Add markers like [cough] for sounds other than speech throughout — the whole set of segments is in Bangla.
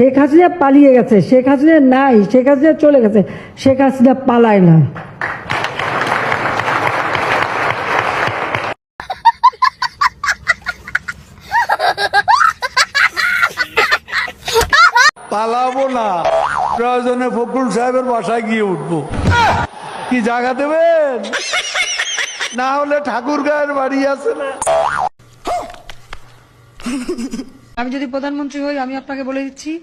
শেখ হাসিনা পালিয়ে গেছে, শেখ হাসিনা নাই, শেখ হাসিনা চলে গেছে, শেখ হাসিনা পালায় না। পালাবো না। প্রয়োজনে ফখরুল সাহেবের বাসায় গিয়ে উঠবো। কি জায়গা দেবেন? না হলে ঠাকুর গায়ের বাড়ি আছে না। আমি যদি প্রধানমন্ত্রী হই আমি আপনাকে বলে দিচ্ছি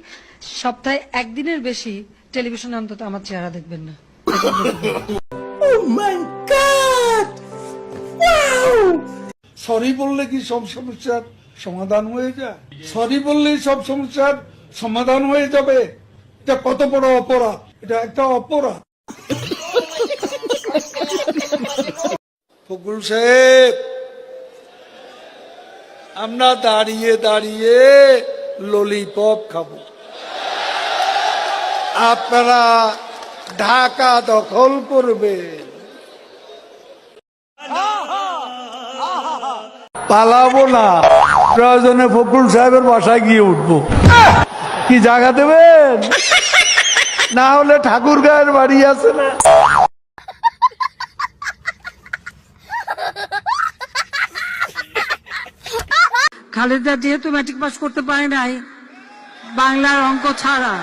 সপ্তাহে একদিনের বেশি টেলিভিশনে অন্তত আমার চেহারা দেখবেন না। সরি বললে কি সব সমস্যার সমাধান হয়ে যায়? সরি বললেই সব সমস্যার সমাধান হয়ে যাবে। এটা কত বড় অপরাধ? এটা একটা অপরাধ। [laughs] ফকুল সাহেব! আমরা দাঁড়িয়ে দাঁড়িয়ে ললিপপ খাব। আপনারা ঢাকা দখল করবেন। পালাবো না। প্রয়োজনে ফখরুল সাহেবের বাসায় গিয়ে উঠবো। কি জায়গা দেবেন? না হলে ঠাকুর গায়ের বাড়ি আছে না। খালেদা যেহেতু ম্যাট্রিক পাস করতে পারে নাই, বাংলার অঙ্ক ছাড়া।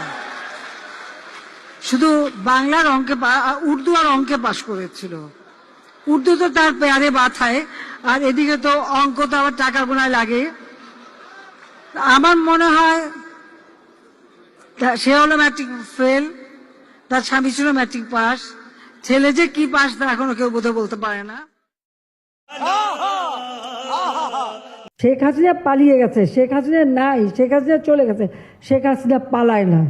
শুধু বাংলার অঙ্কে উর্দু আর অঙ্কে পাশ করেছিল। উর্দু তো তার পেয়ারে বাথায় আর এদিকে তো অঙ্ক তো আবার টাকা গোনায় লাগে। আমার মনে হয় সে হলো ম্যাট্রিক ফেল তার স্বামী ছিল ম্যাট্রিক পাস ছেলে যে কি পাস তা এখনও কেউ বোধহয় বলতে পারে না। শেখ হাসিনা পালিয়ে গেছে শেখ হাসিনা নাই শেখ হাসিনা চলে গেছে শেখ হাসিনা পালায় না।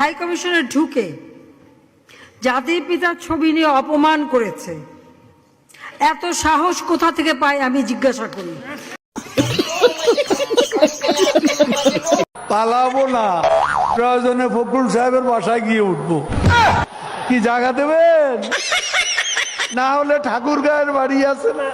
হাই কমিশনে ঢুকে জাতির পিতার ছবি নিয়ে অপমান করেছে। এত সাহস কোথা থেকে পায় আমি জিজ্ঞাসা করি। পালাবো না। প্রয়োজনে ফখরুল সাহেবের বাসায় গিয়ে উঠবো। কি জায়গা দেবেন? না হলে ঠাকুর গায়ের বাড়ি আছে না।